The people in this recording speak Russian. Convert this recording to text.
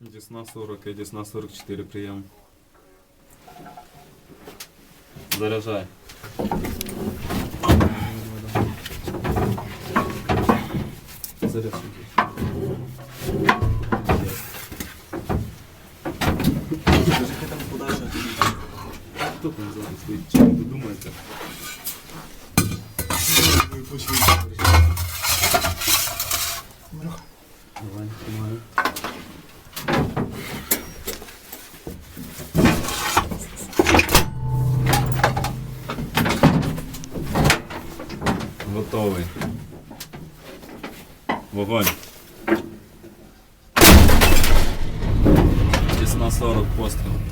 Десна 40 и Десна 44 прием. Заряжай. Подальше. Кто там сзади стоит? Чем вы думаете? Давай, снимаю. Готовий. Вогонь. Десна 40 постріл.